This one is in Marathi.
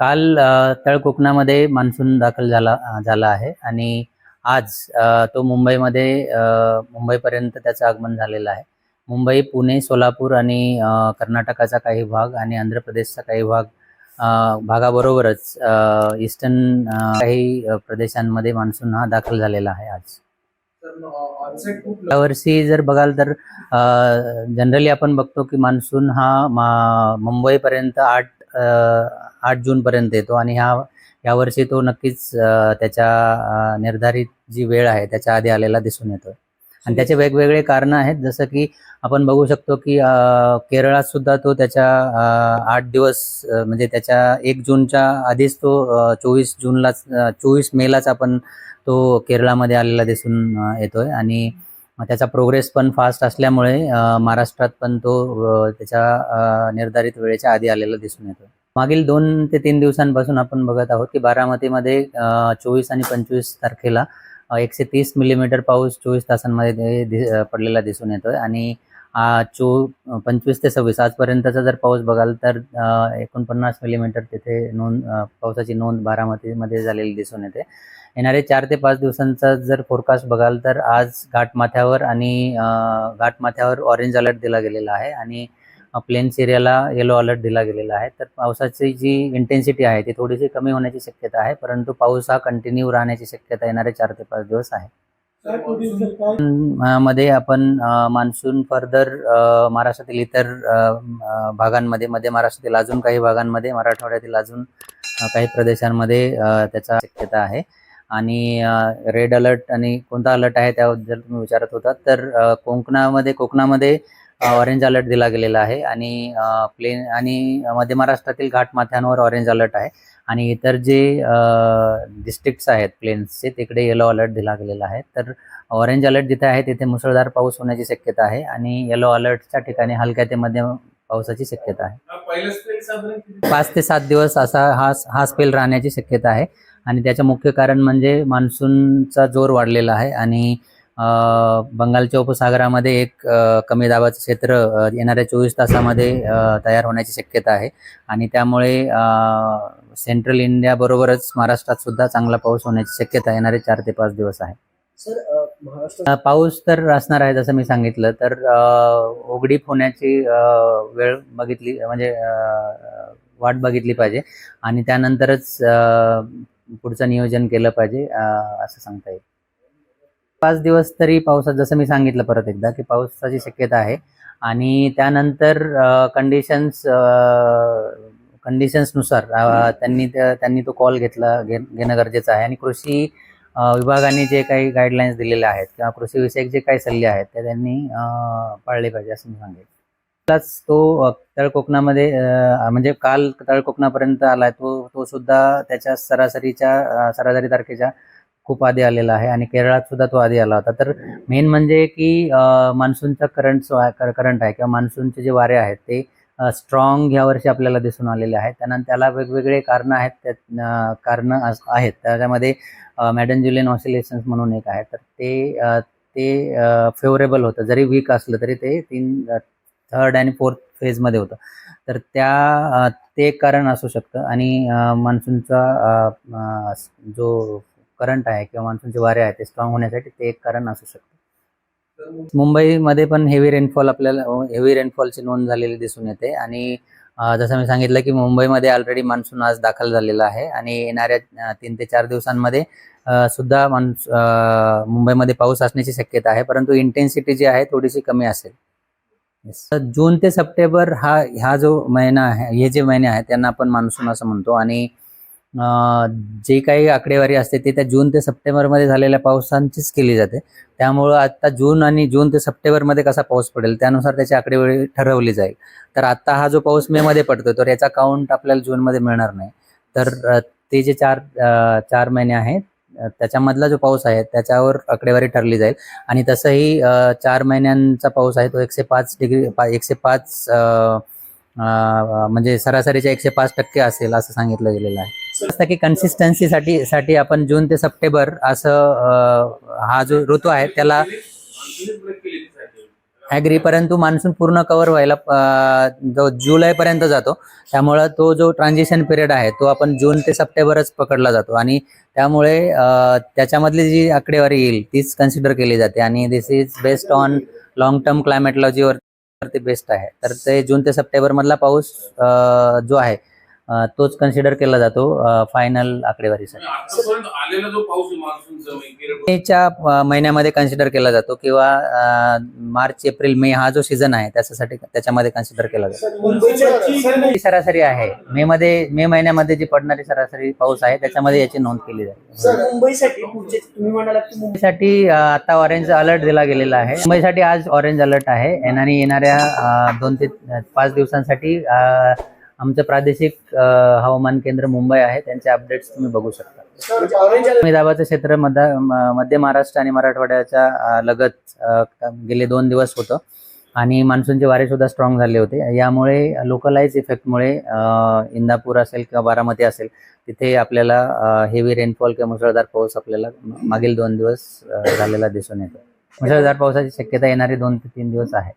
काल तळ कोकणामध्ये मान्सून दाखल झाला झाला आहे आणि आज तो मुंबईमध्ये मुंबईपर्यंत त्याचं आगमन झालेलं आहे. मुंबई पुणे सोलापूर आणि कर्नाटकाचा काही भाग आणि आंध्र प्रदेशचा काही भाग भागाबरोबरच ईस्टर्न काही प्रदेशांमध्ये मान्सून हा दाखल झालेला आहे आज. यावर्षी जर बघाल तर जनरली आपण बघतो की मान्सून हा मा- मुंबईपर्यंत आठ आठ जूनपर्यंत येतो आणि ह्या यावर्षी तो नक्कीच त्याच्या निर्धारित जी वेळ आहे त्याच्या आधी आलेला दिसून येतो आणि त्याचे वेगवेगळे कारणं आहेत. जसं की आपण बघू शकतो की केरळात सुद्धा तो त्याच्या आठ दिवस म्हणजे त्याच्या एक जूनच्या आधीच तो चोवीस जूनलाच चोवीस मेलाच आपण तो केरळामध्ये आलेला दिसून येतोय. आणि त्याचा प्रोग्रेस पण फास्ट असल्यामुळे महाराष्ट्रात पण तो त्याच्या निर्धारित वेळेच्या आधी आलेला दिसून येतो मागील दोन ते तीन दिवसांपासून आपण बघत आहोत की बारामतीमध्ये चोवीस आणि पंचवीस तारखेला एकशे तीस मिलीमीटर पाऊस चोवीस तासांमध्ये दि- पडलेला दिसून येतोय. आणि चो पंचवीस ते सव्वीस आजपर्यंतचा जर पाऊस बघाल तर एकोणपन्नास मिलीमीटर तिथे नोंद पावसाची नोंद बारामतीमध्ये झालेली दिसून येते. येणारे चार ते पाच दिवसांचा जर फोरकास्ट बघाल तर आज घाटमाथ्यावर आणि घाटमाथ्यावर ऑरेंज अलर्ट दिला गेलेला आहे आणि प्लेन्स एरियाला येलो अलर्ट दिला गेलेला आहे. तर पावसाची जी इंटेन्सिटी आहे ती थोडीशी कमी होण्याची शक्यता आहे परंतु पाऊस हा कंटिन्यू राहण्याची शक्यता येणारे चार ते पाच दिवस आहे. मध्ये आपण मान्सून फर्दर महाराष्ट्रातील इतर भागांमध्ये मध्य महाराष्ट्रातील अजून काही भागांमध्ये मराठवाड्यातील अजून काही प्रदेशांमध्ये त्याचा शक्यता आहे. आणि रेड अलर्ट आणि कोणता अलर्ट आहे त्याबद्दल तुम्ही विचारत होता तर कोकणामध्ये कोकणामध्ये ऑरेंज अलर्ट दिला गेलेला आहे आणि प्लेन आणि मध्य महाराष्ट्रातील घाटमाथ्यांवर ऑरेंज अलर्ट आहे आणि इतर जे डिस्ट्रिक्ट्स आहेत प्लेन्सचे तिकडे येलो अलर्ट दिला गेलेला आहे. तर ऑरेंज अलर्ट जिथे आहे तिथे मुसळधार पाऊस होण्याची शक्यता आहे आणि येलो अलर्टच्या ठिकाणी हलक्या ते मध्यम पावसाची शक्यता आहे. पाच ते सात दिवस असा हा हा स्पेल राहण्याची शक्यता आहे. आणि त्याचं मुख्य कारण म्हणजे मान्सूनचा जोर वाढलेला आहे आणि बंगालच्या उपसागरामध्ये एक कमी दाबाचं क्षेत्र येणाऱ्या चोवीस तासामध्ये तयार होण्याची शक्यता आहे. आणि त्यामुळे सेंट्रल इंडियाबरोबरच महाराष्ट्रात सुद्धा चांगला पाऊस होण्याची शक्यता येणारे चार ते पाच दिवस आहे. सर पाऊस तर असणार आहे जसं मी सांगितलं तर उघडीप होण्याची वेळ बघितली म्हणजे वाट बघितली पाहिजे. आणि त्यानंतरच पुढचं नियोजन केलं पाहिजे असं सांगता येईल. पाच दिवस तरी पावसात जसं मी सांगितलं परत एकदा की पावसाची शक्यता आहे. आणि त्यानंतर कंडिशन्स कंडिशन्सनुसार त्यांनी त्यांनी तो कॉल घेतला घे घेणं गरजेचं आहे. आणि कृषी विभागाने जे काही गाईडलाईन्स दिलेले आहेत किंवा कृषीविषयक जे काही सल्ले आहेत ते त्यांनी पाळले पाहिजे असं मी सांगेल. त्याच तो तळकोकणामध्ये तळ कोकणामध्ये म्हणजे काल तळ कोकणापर्यंत आलाय तो तो सुद्धा त्याच्या सरासरीच्या सरासरी तारखेच्या खूप आधी आलेला आहे आणि केरळात सुद्धा तो आधी आला होता. तर मेन म्हणजे की मान्सूनचा करंट जो आहे करंट आहे किंवा मान्सूनचे जे वारे आहेत ते स्ट्रॉंग ह्या वर्षी आपल्याला दिसून आलेले आहेत. त्यानंतर त्याला वेगवेगळे कारणं आहेत त्यात कारणं अस- आहेत. त्याच्यामध्ये मॅडन जुलियन ऑसिलेशन्स म्हणून एक आहे. तर ते ते फेवरेबल होतं. जरी वीक असलं तरी ते तीन थर्ड आणि फोर्थ फेजमध्ये होतं. तर त्या ते एक कारण असू शकतं. आणि मान्सूनचा जो करंट आहे किंवा मान्सूनचे वारे आहेत ते स्ट्रॉंग होण्यासाठी ते एक कारण असू शकतं. मुंबईमध्ये पण हेवी रेनफॉल आपल्याला हेवी रेनफॉलची नोंद झालेली दिसून येते. आणि जसं मी सांगितलं की मुंबईमध्ये ऑलरेडी मान्सून आज दाखल झालेला आहे. आणि येणाऱ्या तीन ते चार दिवसांमध्ये सुद्धा मान्स मुंबईमध्ये पाऊस असण्याची शक्यता आहे. परंतु इंटेन्सिटी जी आहे थोडीशी कमी असेल. जून ते सप्टेंबर हा हा जो महिना आहे हे जे महिने आहेत त्यांना आपण मान्सून असं म्हणतो. आणि जे काही आकडेवारी असते ते त्या जून ते सप्टेंबरमध्ये झालेल्या पावसांचीच केली जाते. त्यामुळं आता जून आणि जून ते सप्टेंबरमध्ये कसा पाऊस पडेल त्यानुसार त्याची आकडेवारी ठरवली जाईल. तर आता हा जो पाऊस मेमध्ये पडतो तर याचा काउंट आपल्याला जूनमध्ये मिळणार नाही. तर ते जे चार चार महिने आहेत त्याच्यामधला जो पाऊस आहे त्याच्यावर आकडेवारी ठरली जाईल. आणि तसंही चार महिन्यांचा पाऊस आहे तो एकशे पाच डिग्री एकशे पाच म्हणजे सरासरीच्या एकशे पाच टक्के असेल असं सांगितलं गेलेलं आहे. असं की कन्सिस्टन्सीसाठी साठी आपण जून ते सप्टेंबर असं हा जो ऋतू आहे त्याला ॲग्री परंतु मान्सून पूर्ण कव्हर व्हायला जो जुलैपर्यंत जातो त्यामुळं तो जो ट्रान्झिशन पिरियड आहे तो आपण जून ते सप्टेंबरच पकडला जातो. आणि त्यामुळे त्याच्यामधली जी आकडेवारी येईल तीच कन्सिडर केली जाते. आणि this is based on long term क्लायमेटॉलॉजीवर ते बेस्ट आहे. तर ते जून ते सप्टेंबर मधला पाऊस जो आहे तोच कन्सिडर केला जातो फायनल आकडेवारीसाठी. मेच्या महिन्यामध्ये कन्सिडर केला जातो किंवा मार्च एप्रिल मे हा जो सीझन आहे त्याच्यासाठी त्याच्यामध्ये कन्सिडर केला जातो. सरासरी आहे. मे मध्ये मे महिन्यामध्ये जी पडणारी सरासरी पाऊस आहे त्याच्यामध्ये याची नोंद केली जाते. मुंबईसाठी आता ऑरेंज अलर्ट दिला गेलेला आहे. मुंबईसाठी आज ऑरेंज अलर्ट आहे. आणि येणाऱ्या दोन ते पाच दिवसांसाठी अं, आमचं प्रादेशिक हवामान केंद्र मुंबई आहे. त्यांचे अपडेट्स तुम्ही बघू शकता. कमी दाबाचं क्षेत्र मध्य म- मध्य महाराष्ट्र आणि मराठवाड्याच्या लगत गेले दोन दिवस होतं. आणि मान्सूनचे वारे सुद्धा स्ट्रॉंग झाले होते. यामुळे लोकलाइज इफेक्टमुळे इंदापूर असेल किंवा बारामती असेल तिथे आपल्याला हेवी रेनफॉल किंवा मुसळधार पाऊस आपल्याला मागील दोन दिवस झालेला दिसून येतो. मुसळधार पावसाची शक्यता येणारे दोन ते तीन दिवस आहे.